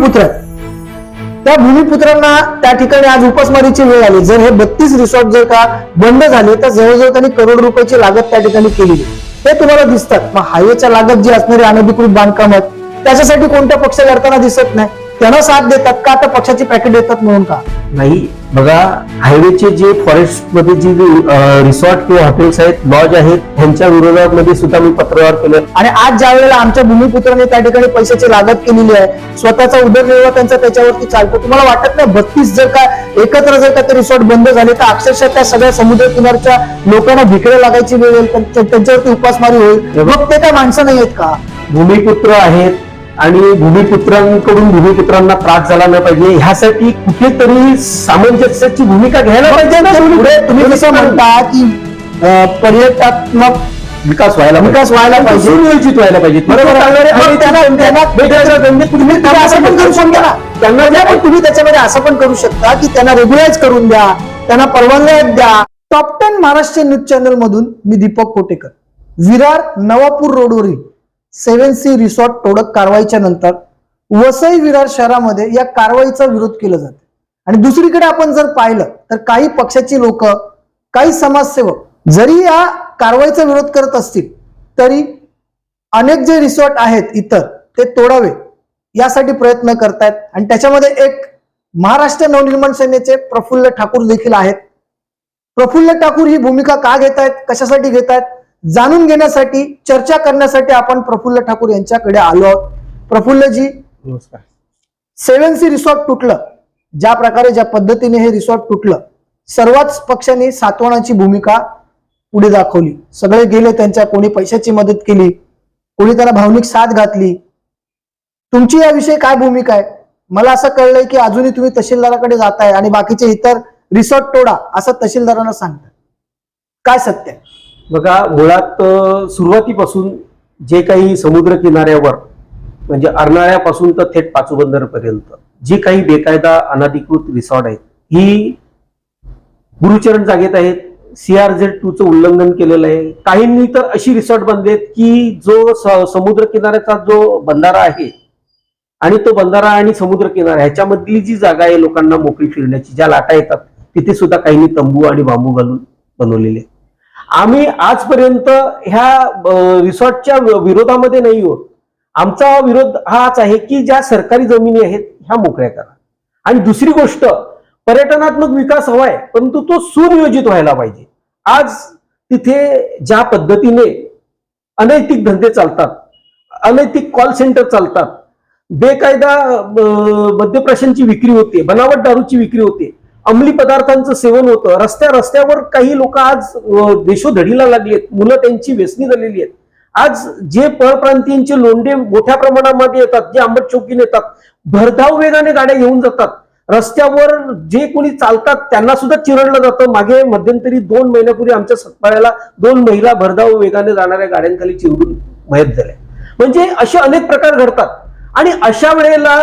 भूमिपुत्र आहेत. त्या भूमिपुत्रांना त्या ठिकाणी आज उपासमारीची वेळ आली. जर हे बत्तीस रिसॉर्ट जर का बंद झाले तर जवळजवळ त्यांनी करोड रुपयाची लागत त्या ठिकाणी केलेली ते हे तुम्हाला दिसतात. मग हायवेच्या लागत जी असणारी अनधिकृत बांधकाम आहेत त्याच्यासाठी कोणत्या पक्ष लढताना दिसत नाही? त्यांना साथ देतात का? आता पक्षाची पॅकेट देतात म्हणून का? नाही. बघा हायवेचे जे फॉरेस्टमध्ये जी रिसॉर्ट किंवा हॉटेल्स आहेत लॉज आहेत त्यांच्या विरोधामध्ये सुद्धा मी पत्रव्यवहार केलं. आणि आज ज्या वेळेला आमच्या भूमिपुत्रांनी त्या ठिकाणी पैशाची लागत केलेली आहे स्वतःचा उदरनिर्वाह त्यांचा त्याच्यावरती चालतो. तुम्हाला वाटत नाही बत्तीस जर का एकत्र जर का ते रिसॉर्ट बंद झाले तर अक्षरशः त्या सगळ्या समुद्र किनारच्या लोकांना भिकडे लागायची वेळ येईल त्यांच्या- त्यांच्यावरती उपासमारी होईल. मग ते काय माणसं नाही आहेत का? भूमिपुत्र आहेत आणि भूमिपुत्रांकडून भूमिपुत्रांना त्रास झाला नाही पाहिजे. ह्यासाठी कुठेतरी सामंजस्याची भूमिका घ्यायला पाहिजे ना पुढे तुम्ही कसं म्हणता की पर्यटनात्मक विकास व्हायला विकास व्हायला पाहिजे. सुनियोजित व्हायला पाहिजे. बरोबर असं पण करू शकता. ना त्यांना त्यांना पण तुम्ही त्याच्यामध्ये असं पण करू शकता की त्यांना रेग्युलाइज करून द्या. त्यांना परवानग्या द्या. Top ten Maharashtra news channel मधून मी दीपक कोटेकर. विरार नवापूर रोडवरील सेव्हन सी रिसॉर्ट तोडक कारवाईच्या नंतर वसई विरार शहरामध्ये या कारवाईचा विरोध केला जातो. आणि दुसरीकडे आपण जर पाहिलं तर काही पक्षाची लोक काही समाजसेवक जरी या कारवाईचा विरोध करत असतील तरी अनेक जे रिसॉर्ट आहेत इतर ते तोडावे यासाठी प्रयत्न करतायत. आणि त्याच्यामध्ये एक महाराष्ट्र नवनिर्माण सेनेचे प्रफुल्ल ठाकूर देखील आहेत. प्रफुल्ल ठाकूर ही भूमिका का घेत आहेत कशासाठी घेत आहेत जाणून घेण्यासाठी चर्चा करण्यासाठी आपण प्रफुल्ल ठाकूर यांच्याकडे आलो आहोत. प्रफुल्लजी नमस्कार. सेव्हन सी रिसॉर्ट तुटलं. ज्या प्रकारे ज्या पद्धतीने हे रिसॉर्ट तुटलं सर्वच पक्षांनी सातवणाची भूमिका पुढे दाखवली. सगळे गेले त्यांच्या कोणी पैशाची मदत केली कोणी त्यांना भावनिक साथ घातली. तुमची याविषयी काय भूमिका आहे? मला असं कळलंय की अजूनही तुम्ही तहसीलदाराकडे जाताय आणि बाकीचे इतर रिसॉर्ट तोडा असं तहसीलदारांना सांगताय. काय सत्य आहे? बघा मुळात सुरुवातीपासून जे काही समुद्र किनाऱ्यावर म्हणजे अर्नाळ्यापासून तर थेट पाचूबंदरपर्यंत जी काही बेकायदा अनधिकृत रिसॉर्ट आहेत ही गुरुचरण जागेत आहेत सीआरझेड टूचं उल्लंघन केलेलं आहे काहींनी तर अशी रिसॉर्ट बांधलेत की जो स- समुद्र किनाऱ्याचा जो बंधारा आहे आणि तो बंधारा आणि समुद्र किनारा ह्याच्यामधली जी जागा आहे लोकांना मोकळी फिरण्याची ज्या लाटा येतात तिथे सुद्धा काहींनी तंबू आणि बांबू घालून बनवलेले आहेत. आम्ही आजपर्यंत ह्या रिसॉर्टच्या विरोधामध्ये नाही होत आमचा विरोध हाच आहे की ज्या सरकारी जमिनी आहेत ह्या मोकळ्या करा. आणि दुसरी गोष्ट पर्यटनात्मक विकास हवाय परंतु तो सुनियोजित व्हायला पाहिजे. आज तिथे ज्या पद्धतीने अनैतिक धंदे चालतात अनैतिक कॉल सेंटर चालतात बेकायदा अ, विक्री होते बनावट दारूची विक्री होते अंमली पदार्थांचं सेवन होतं. रस्त्या रस्त्यावर काही लोक आज देशोधडीला लागलेत. मुलं त्यांची व्यसनी झालेली आहेत. आज जे परप्रांतीयांचे लोंढे मोठ्या प्रमाणामध्ये येतात जे आंबट चौकीने येतात भरधाव वेगाने गाड्या घेऊन जातात. रस्त्यावर जे कोणी चालतात त्यांना सुद्धा चिरडलं जातं. मागे मध्यंतरी दोन महिन्यापूर्वी आमच्या सत्पाळ्याला दोन महिला भरधाव वेगाने जाणाऱ्या गाड्यांखाली चिरडून मयत झाल्या. म्हणजे असे अनेक प्रकार घडतात. आणि अशा वेळेला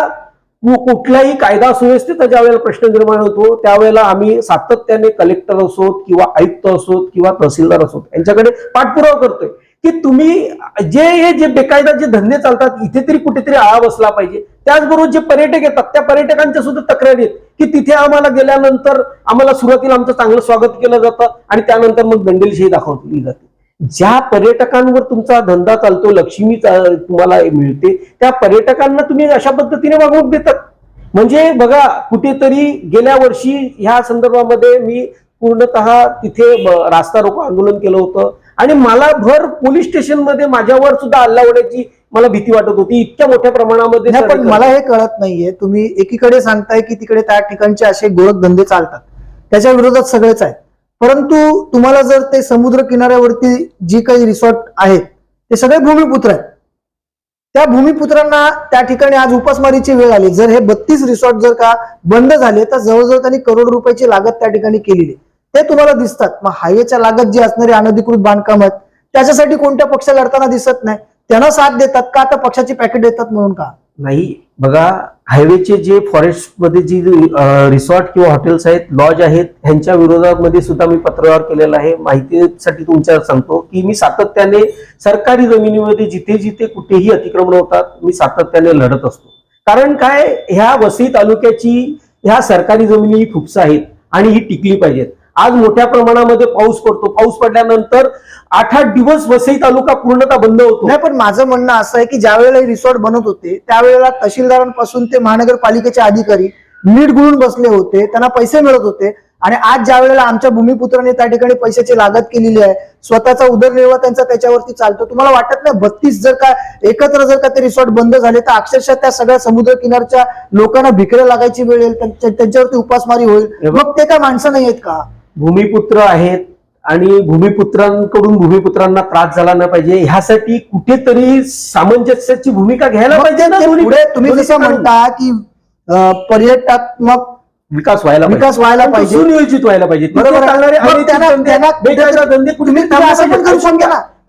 कुठलाही कायदा सुव्यवस्थेचा ज्या वेळेला प्रश्न निर्माण होतो त्यावेळेला आम्ही सातत्याने कलेक्टर असोत किंवा आयुक्त असोत किंवा तहसीलदार असोत यांच्याकडे पाठपुरावा करतोय. की तुम्ही जे हे जे बेकायदा जे धंदे चालतात इथे तरी कुठेतरी आळा बसला पाहिजे. त्याचबरोबर जे पर्यटक येतात त्या पर्यटकांच्या सुद्धा तक्रारी आहेत की तिथे आम्हाला गेल्यानंतर आम्हाला सुरुवातीला आमचं चांगलं स्वागत केलं जातं आणि त्यानंतर मग दंडेलशाही दाखवली जाते. ज्या पर्यटकांवर तुमचा धंदा चालतो लक्ष्मी तुम्हाला मिळते त्या पर्यटकांना तुम्ही अशा पद्धतीने वागणूक देतात. म्हणजे बघा कुठेतरी गेल्या वर्षी ह्या संदर्भामध्ये मी पूर्णतः तिथे रास्ता रोको आंदोलन केलं होतं. आणि मला भर पोलीस स्टेशनमध्ये माझ्यावर सुद्धा हल्ला होण्याची मला भीती वाटत होती. इतक्या मोठ्या प्रमाणामध्ये पण मला हे कळत नाहीये. तुम्ही एकीकडे सांगताय की तिकडे त्या ठिकाणचे असे गोरख धंदे चालतात. त्याच्या विरोधात सगळेच आहेत. परंतु तुम्हाला जर ते समुद्र किनाऱ्यावरती जी काही रिसॉर्ट आहेत ते सगळे भूमिपुत्र आहेत. त्या भूमिपुत्रांना त्या ठिकाणी आज उपासमारीची वेळ आली. जर हे बत्तीस रिसॉर्ट जर का बंद झाले तर जवळजवळ त्यांनी करोड रुपयाची लागत त्या ठिकाणी केलेली ते तुम्हाला दिसतात. मग हायवेच्या लागत जी असणारी अनधिकृत बांधकाम आहेत त्याच्यासाठी कोणत्या पक्ष लढताना दिसत नाही? त्यांना साथ देतात का? आता पक्षाची पॅकेट देतात म्हणून का? नाही. बघा हायवेचे जे फॉरेस्टमध्ये जी रिसॉर्ट किंवा हॉटेल्स आहेत लॉज आहेत ह्यांच्या विरोधामध्ये सुद्धा मी पत्रव्यवहार केलेला आहे. माहितीसाठी तुमच्या सांगतो की मी सातत्याने सरकारी जमिनीमध्ये जिथे जिथे कुठेही अतिक्रमण होतात मी सातत्याने लढत असतो. कारण काय? ह्या वसई तालुक्याची ह्या सरकारी जमिनी ही खुपसा आहेत आणि ही टिकली पाहिजेत. आज मोठ्या प्रमाणामध्ये पाऊस पडतो. पाऊस पडल्यानंतर आठ आठ दिवस वसई तालुका पूर्णतः बंद होतो. नाही पण माझं म्हणणं असं आहे की ज्या वेळेला रिसॉर्ट बनत होते त्यावेळेला तहसीलदारांपासून ते महानगरपालिकेचे अधिकारी नीट गुळून बसले होते त्यांना पैसे मिळत होते आणि आज ज्या वेळेला आमच्या भूमिपुत्रांनी त्या ठिकाणी पैशाची लागत केलेली आहे स्वतःचा उदरनिर्वाह त्यांचा त्याच्यावरती चालतो. तुम्हाला वाटत नाही बत्तीस जर का एकत्र जर का ते रिसॉर्ट बंद झाले तर अक्षरशः त्या सगळ्या समुद्र किनारच्या लोकांना भिकऱ्या लागायची वेळ येईल त्यांच्या- त्यांच्यावरती उपासमारी होईल. हे. मग ते काय माणसं नाही आहेत का? भूमिपुत्र आहेत आणि भूमिपुत्रांकडून भूमिपुत्रांना त्रास झाला नाही पाहिजे. ह्यासाठी कुठेतरी सामंजस्याची भूमिका घ्यायला पाहिजे ना पुढे तुम्ही जसं. म्हणता की पर्यटनात्मक विकास व्हायला. विकास व्हायला पाहिजे. सुनियोजित व्हायला पाहिजे. त्यांना-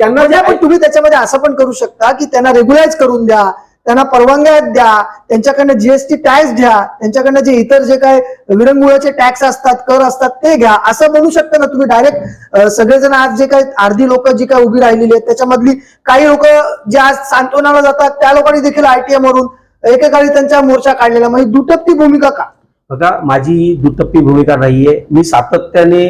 पण म्हणजे पण तुम्ही त्याच्यामध्ये असं पण करू शकता की त्यांना रेग्युलाइज करून द्या. त्यांना परवानग्या द्या त्यांच्याकडनं जीएसटी टॅक्स घ्या त्यांच्याकडनं जे इतर जे काय विरंगुळाचे टॅक्स असतात कर असतात ते घ्या. असं म्हणू शकतं ना तुम्ही डायरेक्ट सगळेजण आज जे काही अर्धी लोक जी काय उभी राहिलेली आहेत त्याच्यामधली काही लोक जे आज सांत्वनाला जातात त्या लोकांनी देखील आयटीएम वरून एकेकाळी त्यांच्या मोर्चा काढलेला. म्हणजे दुटप्पी भूमिका का? बघा माझी दुटप्पी भूमिका नाहीये. मी सातत्याने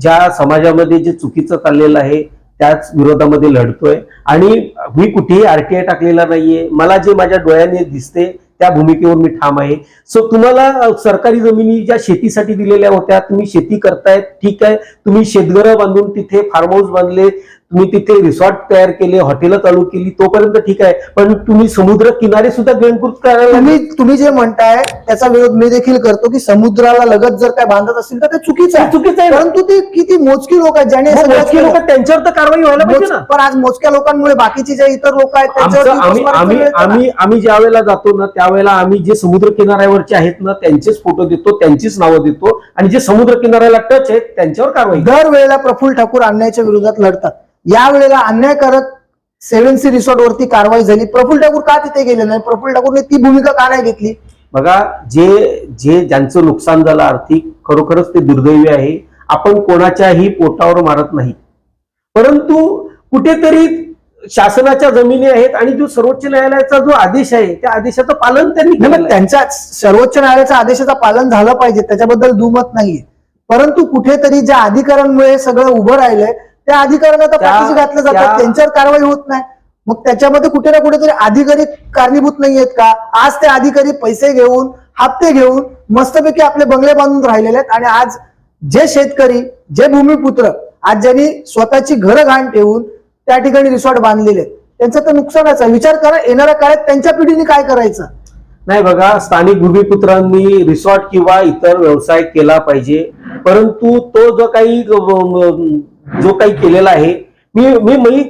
ज्या समाजामध्ये जे चुकीचं चाललेलं आहे त्याच विरोधामध्ये लढतोय. आणि मी कुठेही आरटीआय टाकलेला नाहीये. मला जे माझ्या डोळ्याने दिसते त्या भूमिकेवर मी ठाम आहे. सो तुम्हाला सरकारी जमिनी ज्या शेतीसाठी दिलेल्या होत्या तुम्ही शेती करतायत ठीक आहे. तुम्ही शेतघरं बांधून तिथे फार्म हाऊस बांधले. तुम्ही तिथे रिसॉर्ट तयार केले हॉटेलं चालू केली तोपर्यंत ठीक आहे पण तुम्ही समुद्र किनारे सुद्धा गिळंकृत करायला. तुम्ही तुम्ही जे म्हणताय त्याचा विरोध मी देखील करतो की समुद्राला लगत जर काय बांधत असतील तर ते चुकीचं आहे चुकीचं आहे. परंतु ती किती मोजकी लोक आहेत ज्याने मोजके. लोक त्यांच्यावर तर कारवाई व्हायला पाहिजे पण आज मोजक्या लोकांमुळे बाकीचे जे इतर लोक आहेत आमचं त्यांच्यावरती आम्ही ज्या वेळेला जातो ना त्यावेळेला आम्ही जे समुद्र किनाऱ्यावरचे आहेत ना त्यांचेच फोटो देतो त्यांचीच नावं देतो आणि जे समुद्र किनाऱ्याला टच आहेत त्यांच्यावर कारवाई दरवेळेला प्रफुल्ल ठाकूर अन्यायाच्या विरोधात लढतात या वेळेला अन्यायकारक सेव्हन सी रिसॉर्ट वरती कारवाई झाली. प्रफुल्ल ठाकूर का तिथे गेले नाही? प्रफुल्ल ठाकूरने ती भूमिका का नाही घेतली? बघा जे जे ज्यांचं नुकसान झालं आर्थिक खरोखरच ते दुर्दैवी आहे. आपण कोणाच्याही पोटावर मारत नाही. परंतु कुठेतरी शासनाच्या जमिनी आहेत आणि जो सर्वोच्च न्यायालयाचा जो आदेश आहे त्या आदेशाचं पालन त्यांनी. त्यांच्या सर्वोच्च न्यायालयाच्या आदेशाचं पालन झालं पाहिजे. त्याच्याबद्दल दुमत नाहीये. परंतु कुठेतरी ज्या अधिकाऱ्यांमुळे सगळं उभं राहिलंय त्या अधिकाऱ्यांना तर त्या- पाठीशी घातलं जातं. त्या- त्यांच्यावर कारवाई होत नाही. मग त्याच्यामध्ये कुठे ना कुठेतरी अधिकारी कारणीभूत नाही आहेत का? आज ते अधिकारी पैसे घेऊन हप्ते घेऊन मस्तपैकी आपले बंगले बांधून राहिलेले आहेत. आणि आज जे शेतकरी जे भूमिपुत्र आज ज्यांनी स्वतःची घरं घाण ठेवून त्या ठिकाणी रिसॉर्ट बांधलेले आहेत. त्यांचं तर नुकसानच आहे. विचार करा येणाऱ्या काळात त्यांच्या पिढीने काय करायचं? नाही बघा स्थानिक भूमिपुत्रांनी रिसॉर्ट किंवा इतर व्यवसाय केला पाहिजे. परंतु तो जो काही जो काही केलेला आहे. मी मी मी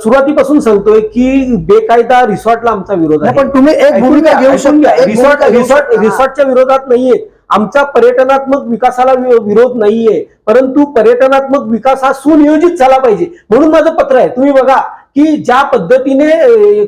सुरुवातीपासून सांगतोय की बेकायदा रिसॉर्टला आमचा विरोध आहे. पण तुम्ही एक भूमिका घेऊ. शकता. Resort resort. रिसॉर्टच्या विरोधात नाहीये. आमचा पर्यटनात्मक विकासाला विरोध नाहीये. परंतु पर्यटनात्मक विकास हा सुनियोजित झाला पाहिजे. म्हणून माझं पत्र आहे. तुम्ही बघा की ज्या पद्धतीने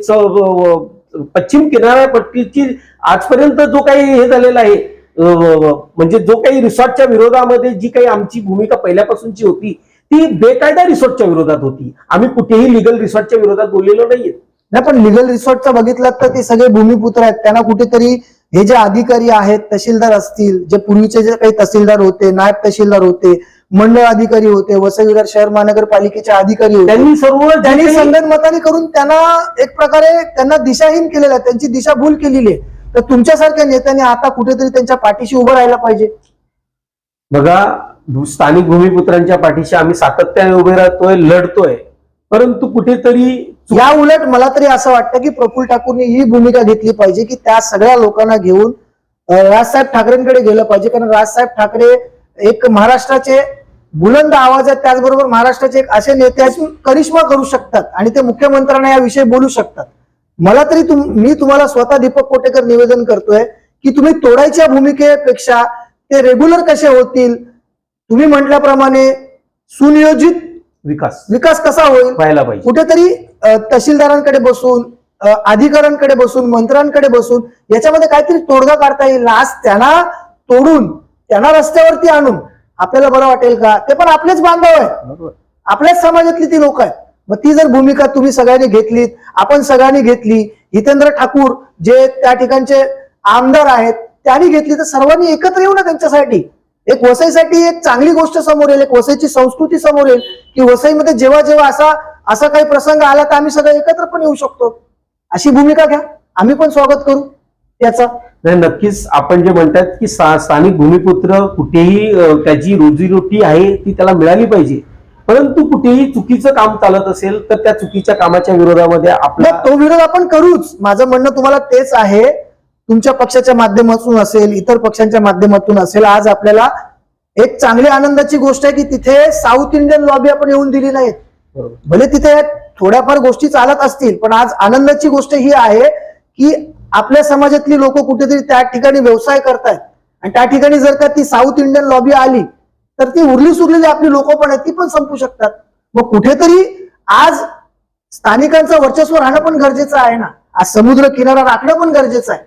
पश्चिम किनाऱ्यापट्टीची आजपर्यंत जो काही हे झालेला आहे म्हणजे जो काही रिसॉर्टच्या विरोधामध्ये जी काही आमची भूमिका पहिल्यापासूनची होती ती बेकायदा रिसॉर्टच्या विरोधात होती. आम्ही कुठेही लिगल रिसॉर्टच्या विरोधात बोललेलो नाहीये. नाही पण लिगल रिसॉर्टचं बघितलं तर ते सगळे भूमिपुत्र आहेत. त्यांना कुठेतरी हे जे अधिकारी आहेत तहसीलदार असतील जे पूर्वीचे जे काही तहसीलदार होते नायब तहसीलदार होते मंडळ अधिकारी होते वसई विरार शहर महानगरपालिकेचे अधिकारी होते त्यांनी सर्व त्यांनी संगनमताने करून त्यांना एक प्रकारे त्यांना दिशाहीन केलेलं आहे. त्यांची दिशाभूल केलेली आहे. तर तुमच्यासारख्या नेत्यांनी आता कुठेतरी त्यांच्या पाठीशी उभं राहायला पाहिजे. बघा स्थानिक भूमिपुत्रांच्या पाठीशी आम्ही सातत्याने उभे राहतोय लढतोय. परंतु कुठेतरी या उलट मला तरी असं वाटतं की प्रफुल्ल ठाकूरने ही भूमिका घेतली पाहिजे की त्या सगळ्या लोकांना घेऊन राजसाहेब ठाकरेंकडे गेलं पाहिजे. कारण राजसाहेब ठाकरे एक महाराष्ट्राचे बुलंद आवाज आहेत. त्याचबरोबर महाराष्ट्राचे एक असे नेते की करिश्मा करू शकतात आणि ते मुख्यमंत्र्यांना याविषयी बोलू शकतात. मला तरी तुम मी तुम्हाला स्वतः दीपक कोटेकर निवेदन करतोय की तुम्ही तोडायच्या भूमिकेपेक्षा ते रेग्युलर कसे होतील? तुम्ही म्हटल्याप्रमाणे सुनियोजित विकास. विकास कसा होईल? व्हायला पाहिजे. कुठेतरी तहसीलदारांकडे बसून अधिकाऱ्यांकडे बसून मंत्र्यांकडे बसून याच्यामध्ये काहीतरी तोडगा काढता येईल. आज त्यांना तोडून त्यांना रस्त्यावरती आणून आपल्याला बरं वाटेल का? ते पण आपलेच बांधव आहे बरोबर. आपल्याच समाजातली ती लोक आहेत. मग ती जर भूमिका तुम्ही सगळ्यांनी घेतलीत आपण सगळ्यांनी घेतली हितेंद्र ठाकूर जे त्या ठिकाणचे आमदार आहेत त्यांनी घेतली तर सर्वांनी एकत्र येऊ ना त्यांच्यासाठी? एक वसईसाठी एक चांगली गोष्ट समोर येईल एक वसईची संस्कृती समोर येईल की वसईमध्ये जेव्हा जेव्हा असा असा काही प्रसंग आला तर आम्ही सगळे एकत्र पण येऊ शकतो. अशी भूमिका घ्या. आम्ही पण स्वागत करू. त्याचा नाही नक्कीच आपण जे म्हणतात की स्थानिक भूमिपुत्र कुठेही त्याची रोजीरोटी आहे ती त्याला मिळाली पाहिजे. परंतु कुठेही चुकीचं काम चालत असेल तर त्या चुकीच्या कामाच्या विरोधामध्ये आपला तो विरोध आपण करूच. माझं म्हणणं तुम्हाला तेच आहे तुमच्या पक्षाच्या माध्यमातून असेल इतर पक्षांच्या माध्यमातून असेल आज आपल्याला एक चांगली आनंदाची गोष्ट आहे की तिथे साऊथ इंडियन लॉबी आपण येऊन दिली नाहीत. बरोबर. भले तिथे थोड्याफार गोष्टी चालत असतील पण आज आनंदाची गोष्ट ही आहे की आपल्या समाजातली लोक कुठेतरी त्या ठिकाणी व्यवसाय करतायत. आणि त्या ठिकाणी जर का ती साऊथ इंडियन लॉबी आली तर ती उरली सुरलेली आपली लोक पण आहेत ती पण संपू शकतात. मग कुठेतरी आज स्थानिकांचं वर्चस्व राहणं पण गरजेचं आहे ना. आज समुद्र किनारा राखणं पण गरजेचं आहे.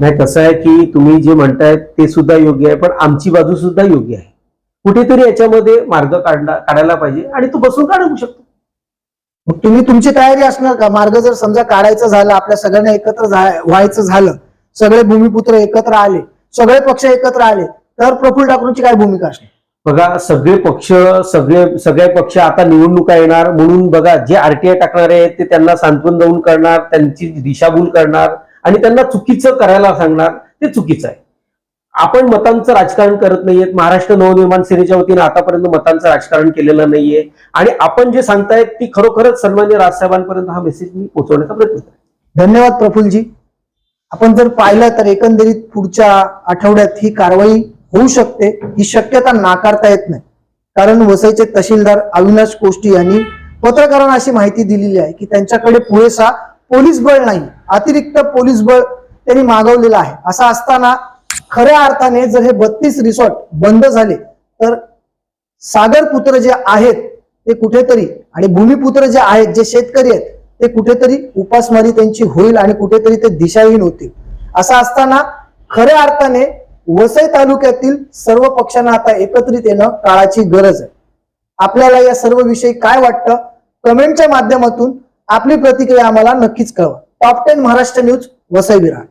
नाही कसं आहे की तुम्ही जे म्हणताय ते सुद्धा योग्य आहे पण आमची बाजू सुद्धा योग्य आहे. कुठेतरी याच्यामध्ये मार्ग काढला काढायला पाहिजे आणि तो बसून काढू शकतो. मग तुम्ही तुमची तयारी असणार का? मार्ग जर समजा काढायचं झालं आपल्या सगळ्यांना एकत्र व्हायचं झालं सगळे भूमिपुत्र एकत्र आले सगळे पक्ष एकत्र आले तर प्रफुल्ल ठाकूरची काय भूमिका असणार? बघा सगळे पक्ष सगळे सगळे पक्ष आता निवडणुका येणार म्हणून बघा जे आरटीआय टाकणारे आहेत ते त्यांना सांत्वन जाऊन करणार त्यांची दिशाभूल करणार. आणि त्यांना चुकीचं करायला सांगणार ते चुकीचं आहे. आपण मतांचं राजकारण करत नाहीयेत. महाराष्ट्र नवनिर्माण सेनेच्या वतीनं आतापर्यंत मतांचं राजकारण केलेलं नाहीये. आणि आपण जे सांगतायत ती खरोखरच सन्मान्य राजसाहेबांपर्यंत हा मेसेज मी पोहोचवण्याचा प्रयत्न करतो. धन्यवाद प्रफुलजी. आपण जर पाहिलं तर एकंदरीत पुढच्या आठवड्यात ही कारवाई होऊ शकते ही शक्यता नाकारता येत नाही. कारण वसईचे तहसीलदार अविनाश कोष्टी यांनी पत्रकारांना अशी माहिती दिलेली आहे की त्यांच्याकडे पुरेसा पोलीस बळ नाही अतिरिक्त पोलीस बळ त्यांनी मागवलेलं आहे. असं असताना खऱ्या अर्थाने जर हे बत्तीस रिसॉर्ट बंद झाले तर सागरपुत्र जे आहेत ते कुठेतरी आणि भूमिपुत्र जे आहेत जे शेतकरी आहेत ते कुठेतरी उपासमारी त्यांची होईल आणि कुठेतरी ते दिशाहीन होतील. असं असताना खऱ्या अर्थाने वसई तालुक्यातील सर्व पक्षांना आता एकत्रित येणं काळाची गरज आहे. आपल्याला या सर्व विषयी काय वाटतं? कमेंटच्या माध्यमातून आपली प्रतिक्रिया आम्हाला नक्कीच कळवा. Top ten Maharashtra news Vasai Virar